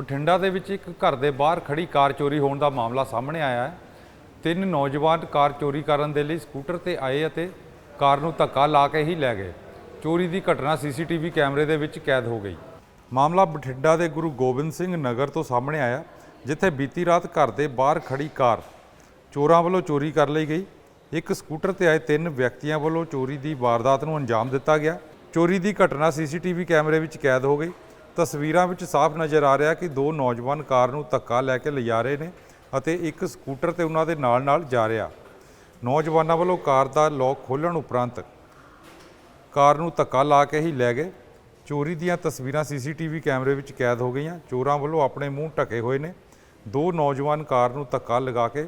ਬਠਿੰਡਾ ਦੇ ਵਿੱਚ ਇੱਕ ਘਰ ਦੇ ਬਾਹਰ ਖੜੀ ਕਾਰ ਚੋਰੀ ਹੋਣ ਦਾ ਮਾਮਲਾ ਸਾਹਮਣੇ ਆਇਆ ਹੈ। ਤਿੰਨ ਨੌਜਵਾਨ ਕਾਰ ਚੋਰੀ ਕਰਨ ਦੇ ਲਈ ਸਕੂਟਰ ਤੇ ਆਏ ਅਤੇ ਕਾਰ ਨੂੰ ਧੱਕਾ ਲਾ ਕੇ ਹੀ ਲੈ ਗਏ। ਚੋਰੀ ਦੀ ਘਟਨਾ ਸੀਸੀਟੀਵੀ ਕੈਮਰੇ ਦੇ ਵਿੱਚ ਕੈਦ ਹੋ ਗਈ। ਮਾਮਲਾ ਬਠਿੰਡਾ ਦੇ ਗੁਰੂ ਗੋਬਿੰਦ ਸਿੰਘ ਨਗਰ ਤੋਂ ਸਾਹਮਣੇ ਆਇਆ, ਜਿੱਥੇ ਬੀਤੀ ਰਾਤ ਘਰ ਦੇ ਬਾਹਰ ਖੜੀ ਕਾਰ ਚੋਰਾਂ ਵੱਲੋਂ ਚੋਰੀ ਕਰ ਲਈ ਗਈ। ਇੱਕ ਸਕੂਟਰ ਤੇ ਆਏ ਤਿੰਨ ਵਿਅਕਤੀਆਂ ਵੱਲੋਂ ਚੋਰੀ ਦੀ ਵਾਰਦਾਤ ਨੂੰ ਅੰਜਾਮ ਦਿੱਤਾ ਗਿਆ। ਚੋਰੀ ਦੀ ਘਟਨਾ ਸੀਸੀਟੀਵੀ ਕੈਮਰੇ ਵਿੱਚ ਕੈਦ ਹੋ ਗਈ। ਤਸਵੀਰਾਂ ਵਿੱਚ ਸਾਫ਼ ਨਜ਼ਰ ਆ ਰਿਹਾ ਕਿ ਦੋ ਨੌਜਵਾਨ ਕਾਰ ਨੂੰ ਧੱਕਾ ਲੈ ਕੇ ਲਿਜਾ ਰਹੇ ਨੇ ਅਤੇ ਇੱਕ ਸਕੂਟਰ ਤੇ ਉਹਨਾਂ ਦੇ ਨਾਲ-ਨਾਲ ਜਾ ਰਿਹਾ। ਨੌਜਵਾਨਾਂ ਵੱਲੋਂ ਕਾਰ ਦਾ ਲੋਕ ਖੋਲ੍ਹਣ ਉਪਰੰਤ ਕਾਰ ਨੂੰ ਧੱਕਾ ਲਾ ਕੇ ਹੀ ਲੈ ਗਏ। ਚੋਰੀ ਦੀਆਂ ਤਸਵੀਰਾਂ ਸੀਸੀਟੀਵੀ ਕੈਮਰੇ ਵਿੱਚ ਕੈਦ ਹੋ ਗਈਆਂ। ਚੋਰਾਂ ਵੱਲੋਂ ਆਪਣੇ ਮੂੰਹ ਢਕੇ ਹੋਏ ਨੇ। ਦੋ ਨੌਜਵਾਨ ਕਾਰ ਨੂੰ ਧੱਕਾ ਲਗਾ ਕੇ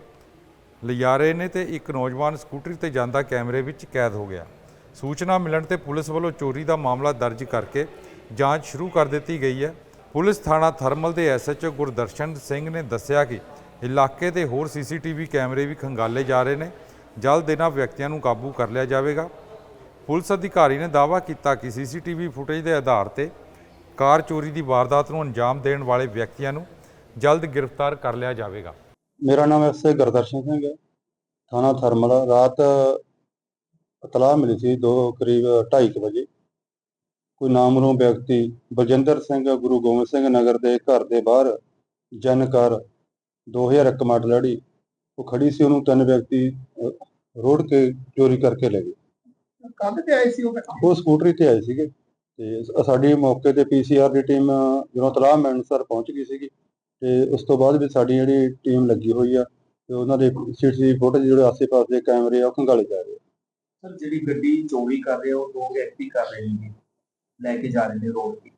ਲਿਜਾ ਰਹੇ ਨੇ ਤੇ ਇੱਕ ਨੌਜਵਾਨ ਸਕੂਟਰੀ ਤੇ ਜਾਂਦਾ ਕੈਮਰੇ ਵਿੱਚ ਕੈਦ ਹੋ ਗਿਆ। ਸੂਚਨਾ ਮਿਲਣ ਤੇ ਪੁਲਿਸ ਵੱਲੋਂ ਚੋਰੀ ਦਾ ਮਾਮਲਾ ਦਰਜ ਕਰਕੇ ਜਾਂਚ ਸ਼ੁਰੂ ਕਰ ਦਿੱਤੀ ਗਈ ਹੈ। ਪੁਲਿਸ ਥਾਣਾ ਥਰਮਲ ਦੇ ਐਸਐਚਓ ਗੁਰਦਰਸ਼ਨ ਸਿੰਘ ਨੇ ਦੱਸਿਆ ਕਿ ਇਲਾਕੇ ਦੇ ਹੋਰ ਸੀਸੀਟੀਵੀ ਕੈਮਰੇ ਵੀ ਖੰਗਾਲੇ ਜਾ ਰਹੇ ਨੇ। ਜਲਦ ਇਹਨਾਂ ਵਿਅਕਤੀਆਂ ਨੂੰ ਕਾਬੂ ਕਰ ਲਿਆ ਜਾਵੇਗਾ। ਪੁਲਿਸ ਅਧਿਕਾਰੀ ਨੇ ਦਾਅਵਾ ਕੀਤਾ ਕਿ ਸੀਸੀਟੀਵੀ ਫੁਟੇਜ ਦੇ ਆਧਾਰ ਤੇ ਕਾਰ ਚੋਰੀ ਦੀ ਵਾਰਦਾਤ ਨੂੰ ਅੰਜਾਮ ਦੇਣ ਵਾਲੇ ਵਿਅਕਤੀਆਂ ਨੂੰ ਜਲਦ ਗ੍ਰਿਫਤਾਰ ਕਰ ਲਿਆ ਜਾਵੇਗਾ। ਮੇਰਾ ਨਾਮ ਐਸਏ ਗੁਰਦਰਸ਼ਨ ਸਿੰਘ ਹੈ। ਥਾਣਾ ਥਰਮਲ ਰਾਤ ਇਤਲਾਹ ਮਿਲੀ ਸੀ ਦੋ ਕਰੀਬ 2:30 ਵਜੇ। ਕੋਈ ਨਾਮਰੂਮ ਵਿਅਕਤੀ ਬਲਜਿੰਦਰ ਸਿੰਘ ਗੁਰੂ ਗੋਬਿੰਦ ਸਿੰਘ ਨਗਰ ਦੇ ਘਰ ਦੇ ਬਾਹਰ ਜਨਕਾਰ 2001 ਮਾਡਲ ਲੜੀ ਉਹ ਖੜੀ ਸੀ ਉਹਨੂੰ ਤਿੰਨ ਵਿਅਕਤੀ ਰੋੜ ਕੇ ਚੋਰੀ ਕਰਕੇ ਲੈ ਗਏ। ਕੰਧ ਤੇ ਆਏ ਸੀ ਉਹ ਉਹ ਸਕੂਟਰੀ ਤੇ ਆਏ ਸੀਗੇ ਤੇ ਸਾਡੀ ਮੌਕੇ ਤੇ ਪੀਸੀਆਰ ਦੀ ਟੀਮ ਜਦੋਂ ਤਲਾਹ ਸਰ ਪਹੁੰਚ ਗਈ ਸੀਗੀ ਤੇ ਉਸ ਤੋਂ ਬਾਅਦ ਵੀ ਸਾਡੀ ਜਿਹੜੀ ਟੀਮ ਲੱਗੀ ਹੋਈ ਆ ਤੇ ਉਹਨਾਂ ਦੇ ਸੀਸੀਟੀਵੀ ਫੁਟੇਜ ਜਿਹੜੇ ਆਸੇ-ਪਾਸੇ ਦੇ ਕੈਮਰੇ ਆ ਉਹ ਖੰਗਾਲੇ ਜਾ ਰਹੇ ਆ। ਸਰ ਜਿਹੜੀ ਗੱਡੀ ਚੋਰੀ ਕਰ ਰਹੇ ਉਹ ਦੋ ਵਿਅਕਤੀ ਕਰ ਰਹੇ ਨੇ। ਲੈ ਕੇ ਜਾ ਰਹੇ ਨੇ ਰੋਡ ਤੇ।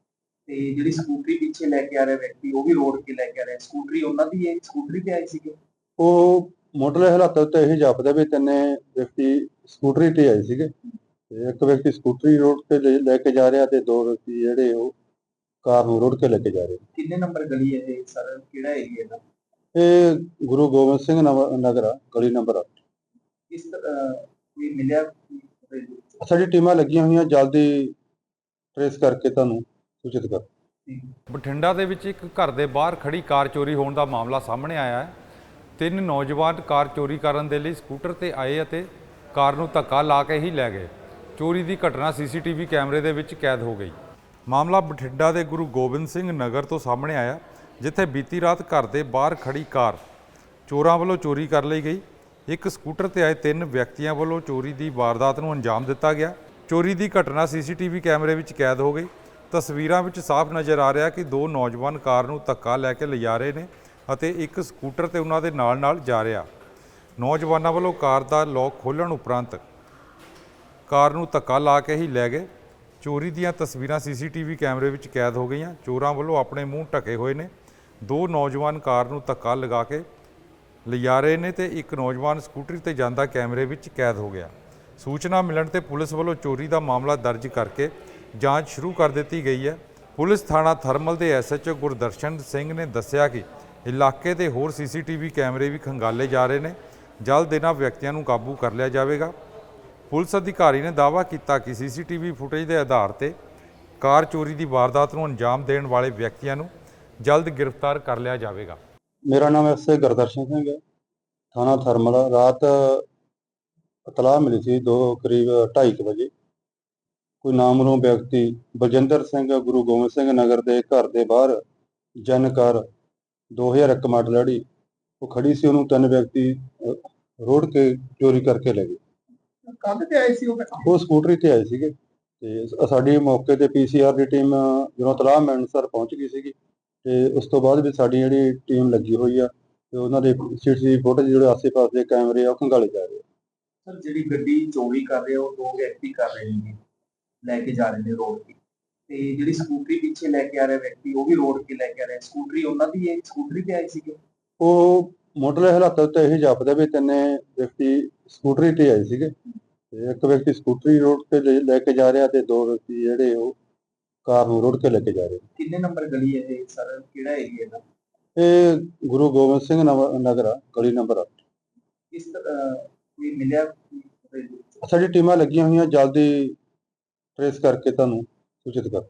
ਤੇ ਜਿਹੜੀ ਸਕੂਟਰੀ ਪਿੱਛੇ ਲੈ ਕੇ ਆ ਰਿਹਾ ਵਿਅਕਤੀ ਉਹ ਵੀ ਰੋਡ ਕੇ ਲੈ ਕੇ ਆ ਰਿਹਾ। ਸਕੂਟਰੀ ਉਹਨਾਂ ਦੀ ਹੈ? ਸਕੂਟਰੀ ਤੇ ਆਏ ਸੀਗੇ? ਉਹ ਮੁੱਢਲੇ ਹਾਲਾਤਾਂ ਉੱਤੇ ਇਹ ਜਾਪਦਾ ਵੀ ਤਿੰਨੇ ਵਿਅਕਤੀ ਸਕੂਟਰੀ ਤੇ ਆਏ ਸੀਗੇ। ਤੇ ਇੱਕ ਵਿਅਕਤੀ ਸਕੂਟਰੀ ਰੋਡ ਤੇ ਲੈ- ਲੈ ਕੇ ਜਾ ਰਿਹਾ ਤੇ ਦੋ ਵਿਅਕਤੀ ਜਿਹੜੇ ਉਹ ਕਾਰ ਨੂੰ ਰੋਡ ਕੇ ਲੈ ਕੇ ਜਾ ਰਹੇ। ਕਿੰਨੇ ਨੰਬਰ ਗਲੀ ਹੈ ਇਹ ਸਰ? ਕਿਹੜਾ ਏਰੀਆ ਦਾ ਇਹ ਗੁਰੂ ਗੋਬਿੰਦ ਸਿੰਘ ਨਵ- ਨਗਰ ਆ ਗਲੀ ਨੰਬਰ 8 ਕਿਸ ਤਰ੍ਹਾਂ ਕੋਈ ਮਿਲਿਆ? ਸਾਡੀ ਟੀਮਾਂ ਲੱਗੀਆਂ ਹੋਈਆਂ ਜਲਦੀ ਟ੍ਰੇਸ ਕਰਕੇ ਤੁਹਾਨੂੰ ਸੂਚਿਤ ਕਰ ਬਠਿੰਡਾ ਦੇ ਵਿੱਚ ਇੱਕ ਘਰ ਦੇ ਬਾਹਰ ਖੜੀ ਕਾਰ ਚੋਰੀ ਹੋਣ ਦਾ ਮਾਮਲਾ ਸਾਹਮਣੇ ਆਇਆ ਹੈ। ਤਿੰਨ ਨੌਜਵਾਨ ਕਾਰ ਚੋਰੀ ਕਰਨ ਦੇ ਲਈ ਸਕੂਟਰ ਤੇ ਆਏ ਅਤੇ ਕਾਰ ਨੂੰ ਧੱਕਾ ਲਾ ਕੇ ਹੀ ਲੈ ਗਏ। ਚੋਰੀ ਦੀ ਘਟਨਾ ਸੀਸੀਟੀਵੀ ਕੈਮਰੇ ਦੇ ਵਿੱਚ ਕੈਦ ਹੋ ਗਈ। ਮਾਮਲਾ ਬਠਿੰਡਾ ਦੇ ਗੁਰੂ ਗੋਬਿੰਦ ਸਿੰਘ ਨਗਰ ਤੋਂ ਸਾਹਮਣੇ ਆਇਆ, ਜਿੱਥੇ ਬੀਤੀ ਰਾਤ ਘਰ ਦੇ ਬਾਹਰ ਖੜੀ ਕਾਰ ਚੋਰਾਂ ਵੱਲੋਂ ਚੋਰੀ ਕਰ ਲਈ ਗਈ। ਇੱਕ ਸਕੂਟਰ ਤੇ ਆਏ ਤਿੰਨ ਵਿਅਕਤੀਆਂ ਵੱਲੋਂ ਚੋਰੀ ਦੀ ਵਾਰਦਾਤ ਨੂੰ ਅੰਜਾਮ ਦਿੱਤਾ ਗਿਆ। ਚੋਰੀ ਦੀ ਘਟਨਾ ਸੀਸੀਟੀਵੀ ਕੈਮਰੇ ਵਿੱਚ ਕੈਦ ਹੋ ਗਈ। ਤਸਵੀਰਾਂ ਵਿੱਚ ਸਾਫ਼ ਨਜ਼ਰ ਆ ਰਿਹਾ ਕਿ ਦੋ ਨੌਜਵਾਨ ਕਾਰ ਨੂੰ ਧੱਕਾ ਲੈ ਕੇ ਲਿਜਾ ਰਹੇ ਨੇ ਅਤੇ ਇੱਕ ਸਕੂਟਰ ਤੇ ਉਹਨਾਂ ਦੇ ਨਾਲ-ਨਾਲ ਜਾ ਰਿਹਾ। ਨੌਜਵਾਨਾਂ ਵੱਲੋਂ ਕਾਰ ਦਾ ਲੋਕ ਖੋਲ੍ਹਣ ਉਪਰੰਤ ਕਾਰ ਨੂੰ ਧੱਕਾ ਲਾ ਕੇ ਹੀ ਲੈ ਗਏ। ਚੋਰੀ ਦੀਆਂ ਤਸਵੀਰਾਂ ਸੀਸੀਟੀਵੀ ਕੈਮਰੇ ਵਿੱਚ ਕੈਦ ਹੋ ਗਈਆਂ। ਚੋਰਾਂ ਵੱਲੋਂ ਆਪਣੇ ਮੂੰਹ ਢਕੇ ਹੋਏ ਨੇ। ਦੋ ਨੌਜਵਾਨ ਕਾਰ ਨੂੰ ਧੱਕਾ ਲਗਾ ਕੇ ਲਿਜਾ ਰਹੇ ਨੇ ਤੇ ਇੱਕ ਨੌਜਵਾਨ ਸਕੂਟਰੀ ਤੇ ਜਾਂਦਾ ਕੈਮਰੇ ਵਿੱਚ ਕੈਦ ਹੋ ਗਿਆ। ਸੂਚਨਾ ਮਿਲਣ ਤੇ ਪੁਲਿਸ ਵੱਲੋਂ ਚੋਰੀ ਦਾ ਮਾਮਲਾ ਦਰਜ ਕਰਕੇ ਜਾਂਚ ਸ਼ੁਰੂ ਕਰ ਦਿੱਤੀ ਗਈ ਹੈ। ਪੁਲਿਸ ਥਾਣਾ ਥਰਮਲ ਦੇ ਐਸਐਚਓ ਗੁਰਦਰਸ਼ਨ ਸਿੰਘ ਨੇ ਦੱਸਿਆ ਕਿ ਇਲਾਕੇ ਦੇ ਹੋਰ ਸੀਸੀਟੀਵੀ ਕੈਮਰੇ ਵੀ ਖੰਗਾਲੇ ਜਾ ਰਹੇ ਨੇ। ਜਲਦ ਇਹਨਾਂ ਵਿਅਕਤੀਆਂ ਨੂੰ ਕਾਬੂ ਕਰ ਲਿਆ ਜਾਵੇਗਾ। ਪੁਲਿਸ ਅਧਿਕਾਰੀ ਨੇ ਦਾਅਵਾ ਕੀਤਾ ਕਿ ਸੀਸੀਟੀਵੀ ਫੁਟੇਜ ਦੇ ਆਧਾਰ ਤੇ ਕਾਰ ਚੋਰੀ ਦੀ ਵਾਰਦਾਤ ਨੂੰ ਅੰਜਾਮ ਦੇਣ ਵਾਲੇ ਵਿਅਕਤੀਆਂ ਨੂੰ ਜਲਦ ਗ੍ਰਿਫਤਾਰ ਕਰ ਲਿਆ ਜਾਵੇਗਾ। ਮੇਰਾ ਨਾਮ ਐਸਏ ਗੁਰਦਰਸ਼ਨ ਸਿੰਘ ਹੈ। ਥਾਣਾ ਥਰਮਲ ਰਾਤ ਇਤਲਾਹ ਮਿਲੀ ਸੀ ਦੋ ਕਰੀਬ 2:30 ਵਜੇ। ਕੋਈ ਨਾਮਰੂਮ ਵਿਅਕਤੀ ਬਲਜਿੰਦਰ ਸਿੰਘ ਗੁਰੂ ਗੋਬਿੰਦ ਸਿੰਘ ਨਗਰ ਦੇ ਘਰ ਦੇ ਬਾਹਰ ਜਨਕਾਰ 2001 ਮਾਡਲ ਲੜੀ ਉਹ ਖੜੀ ਸੀ ਉਹਨੂੰ ਤਿੰਨ ਵਿਅਕਤੀ ਰੋੜ ਕੇ ਚੋਰੀ ਕਰਕੇ ਲੈ ਗਏ। ਕੰਧ ਤੇ ਆਏ ਸੀ ਉਹ ਉਹ ਸਕੂਟਰੀ ਤੇ ਆਏ ਸੀਗੇ ਤੇ ਸਾਡੀ ਮੌਕੇ ਤੇ ਪੀਸੀਆਰ ਦੀ ਟੀਮ ਜਦੋਂ ਤਲਾਹ ਮਿਲਣ ਸਰ ਪਹੁੰਚ ਗਈ ਸੀਗੀ ਤੇ ਉਸ ਤੋਂ ਬਾਅਦ ਵੀ ਸਾਡੀ ਜਿਹੜੀ ਟੀਮ ਲੱਗੀ ਹੋਈ ਆ ਤੇ ਉਹਨਾਂ ਦੇ ਸੀਸੀਟੀਵੀ ਫੁਟੇਜ ਜਿਹੜੇ ਆਸੇ-ਪਾਸੇ ਦੇ ਕੈਮਰੇ ਆ ਉਹ ਖੰਗਾਲੇ ਜਾ ਰਹੇ ਆ। ਸਰ ਜਿਹੜੀ ਗੱਡੀ ਚੋਰੀ ਕਰ ਰਹੇ ਉਹ ਦੋ ਵਿਅਕਤੀ ਕਰ ਰਹੇ ਨੇ। ਲੈ ਕੇ ਜਾ ਰਹੇ ਨੇ ਰੋਡ ਤੇ। ਤੇ ਜਿਹੜੀ ਸਕੂਟਰੀ ਪਿੱਛੇ ਲੈ ਕੇ ਆ ਰਿਹਾ ਵਿਅਕਤੀ ਉਹ ਵੀ ਰੋਡ ਕੇ ਲੈ ਕੇ ਆ ਰਿਹਾ। ਸਕੂਟਰੀ ਉਹਨਾਂ ਦੀ ਹੈ? ਸਕੂਟਰੀ ਤੇ ਆਏ ਸੀਗੇ? ਉਹ ਮੁੱਢਲੇ ਹਾਲਾਤਾਂ ਉੱਤੇ ਇਹ ਜਾਪਦਾ ਵੀ ਤਿੰਨੇ ਵਿਅਕਤੀ ਸਕੂਟਰੀ ਤੇ ਆਏ ਸੀਗੇ। ਤੇ ਇੱਕ ਵਿਅਕਤੀ ਸਕੂਟਰੀ ਰੋਡ ਤੇ ਲੈ- ਕੇ ਜਾ ਰਿਹਾ ਤੇ ਦੋ ਵਿਅਕਤੀ ਜਿਹੜੇ ਉਹ ਕਾਰ ਨੂੰ ਰੋੜ ਕੇ ਲੈ ਕੇ ਜਾ ਰਹੇ। ਕਿੰਨੇ ਨੰਬਰ ਗਲੀ ਹੈ ਇਹ ਸਰ? ਕਿਹੜਾ ਏਰੀਆ ਦਾ ਇਹ ਗੁਰੂ ਗੋਬਿੰਦ ਸਿੰਘ ਨਗਰ ਗਲੀ ਨੰਬਰ 8 ਕਿਸ ਤਰ੍ਹਾਂ ਕੋਈ ਮਿਲਿਆ? ਸਾਡੀ ਟੀਮਾਂ ਲੱਗੀਆਂ ਹੋਈਆਂ ਜਲਦੀ ਟ੍ਰੇਸ ਕਰਕੇ ਤੁਹਾਨੂੰ ਸੂਚਿਤ ਕਰ।